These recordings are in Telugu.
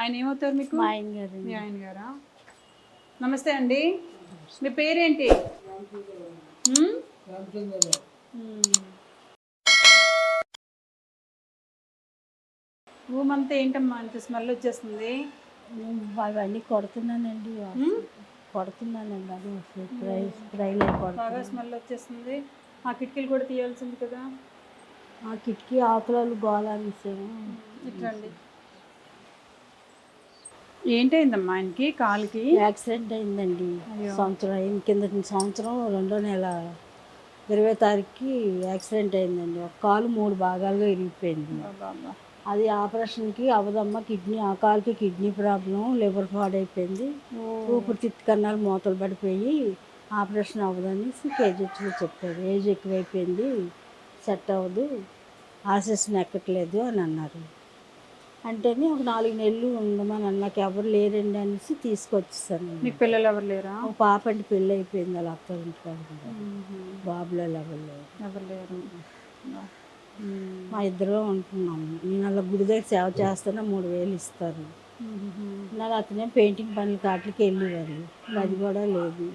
ఆయన ఏమవుతారు మీకు? మా ఆయన గారు మీ ఆయన గారా? నమస్తే అండి. మీ పేరేంటి? ఉమ్? ఉమ్. రూమ్ అంతా ఏంటమ్మా అంత స్మెల్ వచ్చేస్తుంది? నేను అవన్నీ కొడుతున్నానండి. కొడుతున్నానండి. అది స్ప్రై స్ప్రైలో కొడుతున్నాను. బాగా స్మెల్ వచ్చేస్తుంది. ఆ కిటికీలు కూడా తీయాల్సింది కదా? ఆ కిటికీ ఆకులలో గోళాన్నిసాము ఇట్లండి ఏంటైందమ్మా ఆయనకి? కాలుకి? యాక్సిడెంట్ అయిందండి. సంవత్సరం అయింది. కింద సంవత్సరం రెండో నెల ఇరవై తారీఖుకి యాక్సిడెంట్ అయిందండి. ఒక కాలు మూడు భాగాలుగా ఇరిగిపోయింది. అది ఆపరేషన్కి అవదమ్మ కిడ్నీ ఆ కాలుకి కిడ్నీ ప్రాబ్లం లివర్ పాడైపోయింది. ఊపిరితిత్తు కన్నాలు మూతలు పడిపోయి ఆపరేషన్ అవ్వదని కేజీహెచ్లో చెప్పారు. ఏజ్ ఎక్కువైపోయింది సెట్ అవ్వదు ఆశస్సుని ఎక్కట్లేదు అని అన్నారు. అంటేనే ఒక నాలుగు నెలలు ఉండమని నాకు ఎవరు లేరండి అనేసి తీసుకొచ్చేసాను మీకు పిల్లలు ఎవరు లేరా? ఒక పాప అంటే పెళ్ళి అయిపోయింది అలా అత్త ఇంటికాడ బాబులో ఎవరు లేరు. ఎవరు లేరు. మా ఇద్దరు ఉంటున్నాము. నేను అలా గుడి దగ్గర సేవ చేస్తానే మూడు వేలు ఇస్తారు. నాకు అతనే పెయింటింగ్ పనులు కాట్లకి వెళ్ళేవారు. అది కూడా లేదు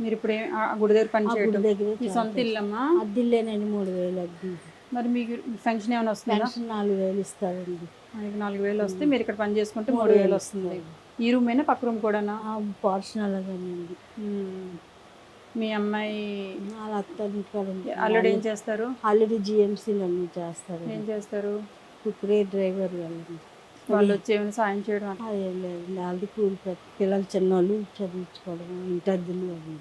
మీరు ఇప్పుడు గుడి దగ్గర పని గుడి దగ్గర మీ సొంత ఇల్లమ్మా? అద్దిల్లేనండి మూడు వేలు అద్ది. మరి మీకు ఫంక్షన్ ఏమైనా వస్తుందా? పెన్షన్ నాలుగు వేలు ఇస్తారండి. మీకు నాలుగు వేలు వస్తే మీరు ఇక్కడ పని చేసుకుంటే మూడు వేలు వస్తుంది. ఈ రూమ్ అయినా పక్క రూమ్ కూడానా? పోర్షన్ అలాగేనండి. మీ అమ్మాయి వాళ్ళ అత్త ఇంటికాడ అల్లుడు ఏం చేస్తారు? ఆల్రెడీ జిఎంసీలు అన్నీ చేస్తారు ఏం చేస్తారు? కుక్కరే డ్రైవర్ వాళ్ళని వాళ్ళు వచ్చి ఏమైనా సాయం చేయడం. అదేం లేదండి వాళ్ళది కూలి పెట్టి పిల్లలు చిన్నోళ్ళు చదివించుకోవడం ఇంటి అద్దెలు అవి.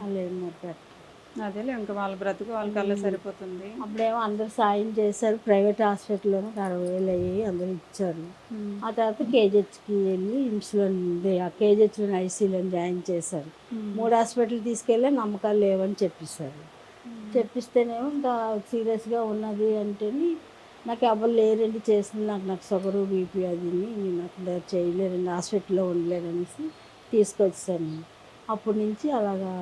వాళ్ళు ఏం మరి పెట్టరు. అదేలే ఇంకా వాళ్ళ బ్రతుకు వాళ్ళకల్లా సరిపోతుంది. అప్పుడేమో అందరు సాయం చేశారు ప్రైవేట్ హాస్పిటల్లోనే ఒక అరవై వేలు అయ్యి అందరూ ఇచ్చారు. ఆ తర్వాత కేజెచ్కి వెళ్ళి ఇమ్స్లో ఆ కేజెచ్లో ఐసీలో జాయిన్ చేశారు. మూడు హాస్పిటల్ తీసుకెళ్ళి నమ్మకాలు లేవని చెప్పేశారు. చెప్పిస్తేనేమో ఇంకా సీరియస్గా ఉన్నది అంటేని నాకు ఎవరు లేరండి చేసింది నాకు నాకు షుగరు బీపీ అది నాకు చేయలేరండి హాస్పిటల్లో ఉండలేరనేసి తీసుకొచ్చాను. అప్పటి నుంచి అలాగా.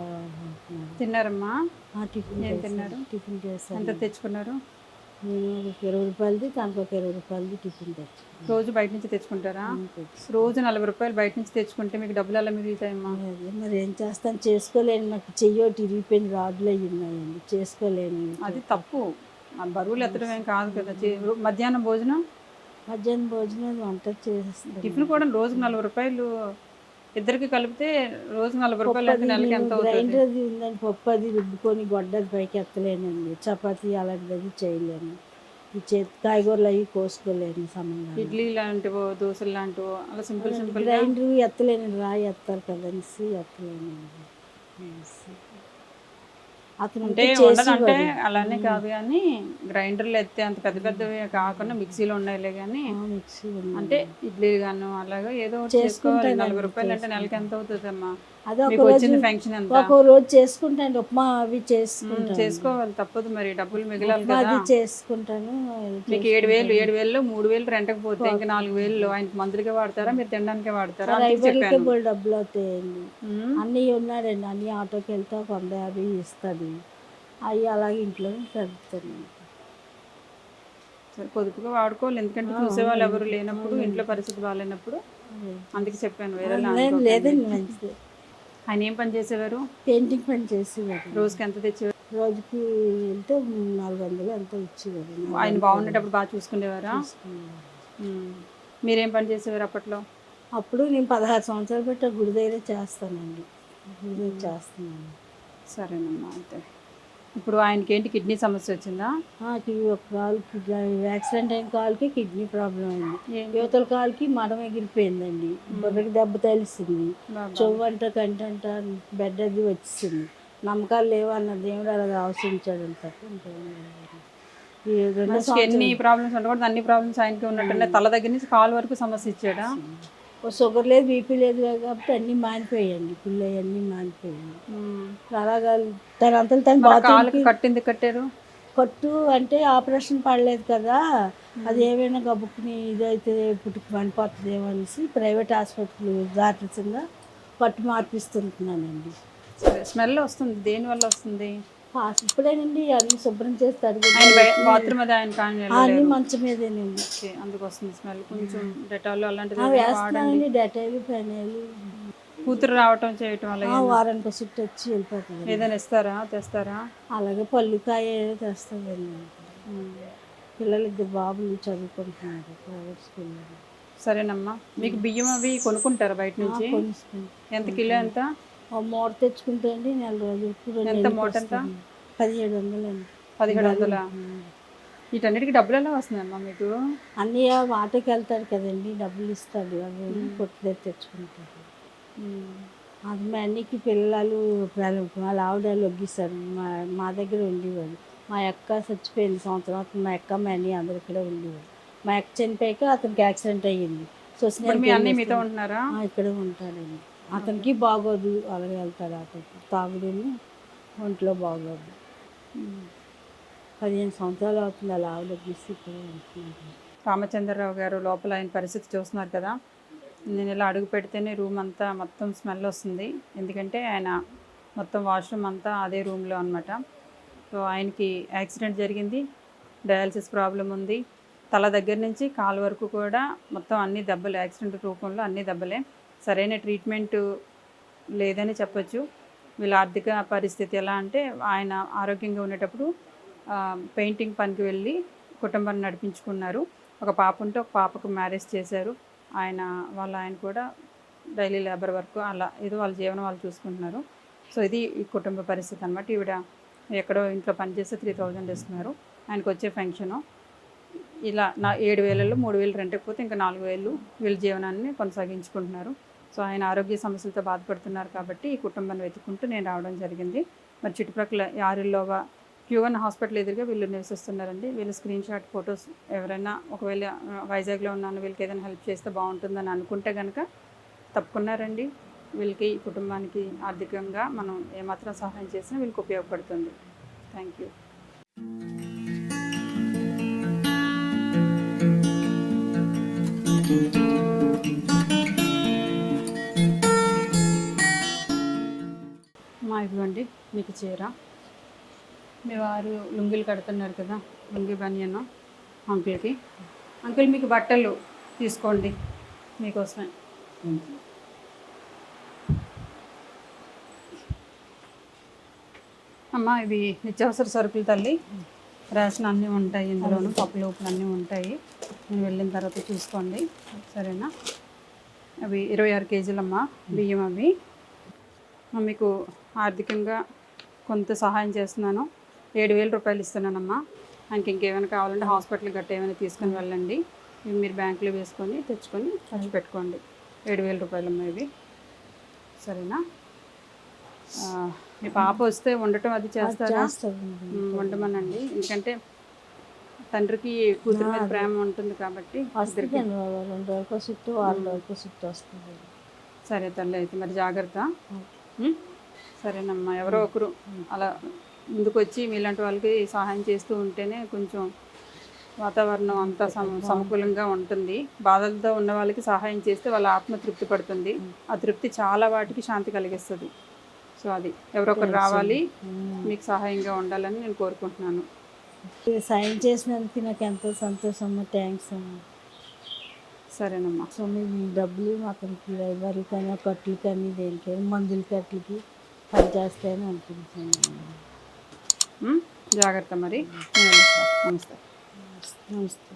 తిన్నారమ్మా? ఆ, టిఫిన్. తిన్నారు? టిఫిన్ చేశాను. ఎంత తెచ్చుకున్నారు? నేను ఒక ఇరవై రూపాయలది తనకు ఒక ఇరవై రూపాయలది టిఫిన్ తెచ్చాను రోజు బయట నుంచి తెచ్చుకుంటారా? రోజు నలభై రూపాయలు బయట నుంచి తెచ్చుకుంటే మీకు డబ్బులు ఎలా మిగులుతాయమ్మా మరి ఏం చేస్తాను? చేసుకోలేను. నాకు చెయ్యోటి ఇరిగిపోయిన రాడ్లు అయ్యి ఉన్నాయండి. చేసుకోలేను అది తప్పు. ఆ బరువులు ఎత్తడం ఏం కాదు కదా. మధ్యాహ్నం భోజనం? మధ్యాహ్నం భోజనం వంట చేస్తాను టిఫిన్ కూడా రోజుకి నలభై రూపాయలు ఇద్దరికి కలిపితే రోజు నలభై రూపాయలు అయితే నెలకి ఎంత అవుతుంది? అది ఉందండి. పప్పు అది రుబ్బుకొని గొడ్డది పైకి ఎత్తలేనండి. చపాతీ అలాంటిది చేయలేను. ఈ చేతి కాయగూరలు అవి కోసుకోలేను సమంగా. ఇడ్లీ లాంటివో దోశలు లాంటివో అలా సింపుల్ సింపుల్ గ్రైండర్ ఎత్తలేను రాయి ఎత్తారు కదనేసి ఎత్తలేనండి. అంటే ఉండదంటే. అలానే కాదు కానీ గ్రైండర్లు ఎత్తే అంత పెద్ద పెద్దవి కాకుండా మిక్సీలో ఉన్నాయిలే కానీ. అంటే ఇడ్లీ గాను అలాగా ఏదో చేసుకోవాలి నలభై రూపాయలు అంటే నెలకి ఎంత అవుతుంది అమ్మా అదే ఒక మీకు రోజు ఒక రోజు చేసుకుంటాను ఉప్మా అవి చేసుకుంటాను. చేసుకోవాలి తప్పదు మరి. డబ్బులు మిగిలాలి అది చేసుకుంటాను మీకు ఏడు వేలు ఏడు వేలు మూడు వేలు రెంట్కి పోతే ఇంకా నాలుగు వేలు ఆయనకి మందులకే వాడతారా? మీరు తినడానికే వాడతారా? అందుకే రైబర్లకే చెప్పాను. బోల్ డబ్బులు అవుతాయండి. అన్నీ ఉన్నాడండి అన్ని ఆటోకి వెళ్తే ఒక వంద యాభై ఇస్తుంది అవి అలాగే ఇంట్లో సరే పొదుపుగా వాడుకోవాలి. ఎందుకంటే చూసేవాళ్ళు ఎవరు లేనప్పుడు ఇంట్లో పరిస్థితి బాగాలేనప్పుడు అందుకే చెప్పాను వేరే లేదు లేదండి మంచిది. ఆయన ఏం పని చేసేవారు? పెయింటింగ్ పని చేసేవాడు రోజుకి ఎంత తెచ్చేవారు? రోజుకి వెళ్తే నాలుగు వందలు ఎంతో ఇచ్చేవాడు ఆయన బాగుండేటప్పుడు బాగా చూసుకునేవారా. మీరేం పని చేసేవారు అప్పట్లో? అప్పుడు నేను పదహారు సంవత్సరాలు పెట్టి గుడి దగ్గర చేస్తానండి. గుడి దగ్గర చేస్తున్నాను. సరేనమ్మా అయితే. ఇప్పుడు ఆయనకి ఏంటి కిడ్నీ సమస్య వచ్చిందా? ఒక కాలుకి యాక్సిడెంట్ అయిన కాలుకి కిడ్నీ ప్రాబ్లం అయింది. యువతల కాలుకి మడం ఎగిరిపోయిందండి. బుర్రకి దెబ్బ తెలిసింది బాబా. చెవు అంట కంటంట బెడ్ అది వచ్చింది. నమ్మకాలు లేవు అన్న దేవుడు అలా ఆలోచించాడు రెండో మనిషికి ఎన్ని ప్రాబ్లమ్స్ ఉండకూడదు. అన్ని ప్రాబ్లమ్స్ ఆయనకి ఉన్నట్టున్నాయి. తల దగ్గర నుంచి కాలు వరకు సమస్య ఇచ్చాడా? షుగర్ లేదు బీపీ లేదు కాబట్టి అన్నీ మానిపోయాయండి పిల్ల అన్నీ మానిపోయాయి. అలాగా తన అంతలు తను బాత్రూమ్ కట్టింది కట్టారు? కొట్టు అంటే ఆపరేషన్ పడలేదు కదా అది ఏమైనా గబుక్కుని ఇదైతే పుట్టుకు పనిపోతుందేమో అనేసి ప్రైవేట్ హాస్పిటల్ దాటించిందా పట్టు మార్పిస్తుంటున్నానండి. స్మెల్ వస్తుంది దేని వల్ల వస్తుంది? ఇప్పుడేనండి అన్ని శుభ్రం చేస్తాడు బాత్రూమ్ అది ఆయన అన్ని మంచం మీదేనండి. ఓకే అందుకు వస్తుంది స్మెల్. కొంచెం డెటాల్ వాడండి. వేస్తున్నానండి డెటాయిల్ పెనాయిల్. కూతురు రావటం చేయటం అలాగే వారానికి చుట్టూ వచ్చి వెళ్ళిపోతుంది ఏదైనా ఇస్తారా? తెస్తారా? అలాగే తెస్తుందండి ఉమ్. పిల్లలు ఇద్దరు బాబులు చదువుకుంటున్నారు ప్రైవేట్ స్కూల్లో సరేనమ్మా. మీకు బియ్యం అవి కొనుక్కుంటారా బయట నుంచి? ఎంత కిలో ఎంత? మూట తెచ్చుకుంటే అండి నెల రోజులకు రెండు ఎంత మూట ఎంత? పదిహేడు వందలండి. పదిహేడు వందల? వీటన్నిటికి డబ్బులు ఎలా వస్తుందమ్మా మీకు? అన్నీ ఆ ఆటోకి వెళ్తాడు కదండి డబ్బులు ఇస్తాడు అవి కొట్టు దగ్గర తెచ్చుకుంటాడు అది మా అన్నికి పిల్లలు వాళ్ళ ఆవిడ లొగ్గిస్తారు మా మా దగ్గర ఉండేవాడు మా అక్క చచ్చిపోయింది సంవత్సరం అతను మా అక్క మా అన్ని అందరు ఇక్కడ ఉండేవాడు మా అక్క చనిపోయాక అతనికి యాక్సిడెంట్ అయ్యింది. సో మీ అన్ని మీతో ఉంటున్నారా? ఇక్కడే ఉంటాడండి అతనికి బాగోదు అలాగే వెళ్తాడు అతనికి తాగుడుని ఒంట్లో బాగోదు. పదిహేను సంవత్సరాలు అవుతుంది అలా ఆవిడ గీసి రామచంద్రరావు గారు లోపల ఆయన పరిస్థితి చూస్తున్నారు కదా. నేను ఇలా అడుగు పెడితేనే రూమ్ అంతా మొత్తం స్మెల్ వస్తుంది. ఎందుకంటే ఆయన మొత్తం వాష్రూమ్ అంతా అదే రూమ్లో అనమాట సో ఆయనకి యాక్సిడెంట్ జరిగింది డయాలసిస్ ప్రాబ్లం ఉంది. తల దగ్గర నుంచి కాలు వరకు కూడా మొత్తం అన్ని దెబ్బలు యాక్సిడెంట్ రూపంలో అన్ని దెబ్బలే. సరైన ట్రీట్మెంట్ లేదని చెప్పొచ్చు. వీళ్ళ ఆర్థిక పరిస్థితి ఎలా అంటే ఆయన ఆరోగ్యంగా ఉండేటప్పుడు పెయింటింగ్ పనికి వెళ్ళి కుటుంబాన్ని నడిపించుకున్నారు. ఒక పాప ఉంటే ఒక పాపకు మ్యారేజ్ చేశారు. ఆయన వాళ్ళ ఆయన కూడా డైలీ లేబర్ వర్క్ అలా ఏదో వాళ్ళ జీవనం వాళ్ళు చూసుకుంటున్నారు. సో ఇది ఈ కుటుంబ పరిస్థితి అనమాట ఈవిడ ఎక్కడో ఇంట్లో పనిచేస్తే త్రీ థౌజండ్ ఇస్తున్నారు. ఆయనకు వచ్చే ఫంక్షను. ఇలా నా ఏడు వేలలో మూడు వేలు రెంట్కి పోతే ఇంకా నాలుగు వేలు వీళ్ళ జీవనాన్ని కొనసాగించుకుంటున్నారు. సో ఆయన ఆరోగ్య సమస్యలతో బాధపడుతున్నారు కాబట్టి ఈ కుటుంబాన్ని వెతుక్కుంటూ నేను రావడం జరిగింది. మరి చుట్టుపక్కల యారిల్లోగా క్యూఎన్ హాస్పిటల్ ఎదురుగా వీళ్ళు నివసిస్తున్నారండి. వీళ్ళు స్క్రీన్ షాట్ ఫొటోస్ ఎవరైనా ఒకవేళ వైజాగ్లో ఉన్నాను వీళ్ళకి ఏదైనా హెల్ప్ చేస్తే బాగుంటుందని అనుకుంటే కనుక తప్పుకున్నారండి. వీళ్ళకి కుటుంబానికి ఆర్థికంగా మనం ఏమాత్రం సహాయం చేసినా వీళ్ళకి ఉపయోగపడుతుంది. Thank you. మా ఇవ్వండి మీకు చీర. మీ వారు లుంగీలు కడుతున్నారు కదా లుంగి బనియన్ అంకుల్కి. అంకుల్ మీకు బట్టలు తీసుకోండి మీకోసమే. అమ్మ ఇవి నిత్యావసర సరుకులు తల్లి. రేషన్ అన్నీ ఉంటాయి ఇందులోనూ పప్పులు ఉప్పులు అన్నీ ఉంటాయి. నేను వెళ్ళిన తర్వాత చూసుకోండి సరేనా? అవి ఇరవై ఆరు కేజీలమ్మా బియ్యం అవి. మీకు ఆర్థికంగా కొంత సహాయం చేస్తున్నాను. ఏడు వేల రూపాయలు ఇస్తున్నానమ్మా. ఆయనకి ఇంకేమైనా కావాలంటే హాస్పిటల్ గట్ట ఏమైనా తీసుకొని వెళ్ళండి. ఇవి మీరు బ్యాంకులో వేసుకొని తెచ్చుకొని ఖర్చు పెట్టుకోండి. ఏడు వేల రూపాయలమ్మా ఇవి. సరేనా? మీ పాప వస్తే ఉండటం అది చేస్తారా? ఉండమనండి ఎందుకంటే తండ్రికి కూతురు మీద ప్రేమ ఉంటుంది కాబట్టి వస్తుంది రెండు వరకు చుట్టూ వాళ్ళ వరకు చుట్టూ వస్తుంది. సరే తల్లి అయితే మరి జాగ్రత్త? సరేనమ్మా ఎవరో ఒకరు అలా ముందుకు వచ్చి మీలాంటి వాళ్ళకి సహాయం చేస్తూ ఉంటేనే కొంచెం వాతావరణం అంతా సమ సమకూలంగా ఉంటుంది. బాధలతో ఉన్న వాళ్ళకి సహాయం చేస్తే వాళ్ళ ఆత్మ తృప్తి పడుతుంది. ఆ తృప్తి చాలా వాటికి శాంతి కలిగిస్తుంది. సో అది ఎవరొకరు రావాలి మీకు సహాయంగా ఉండాలని నేను కోరుకుంటున్నాను. సాయం చేసినందుకు నాకు ఎంతో సంతోషం థ్యాంక్స్ అమ్మ. సరేనమ్మా. సో మేము డబ్బులు అతనికి లైబ్రరీ కానీ కట్లు కానీ దేనికైనా మందుల కట్లకి పని చేస్తాయని అనుకుంటున్నాను ఉం? జాగ్రత్త మరి వెళ్తా. నమస్తే నమస్తే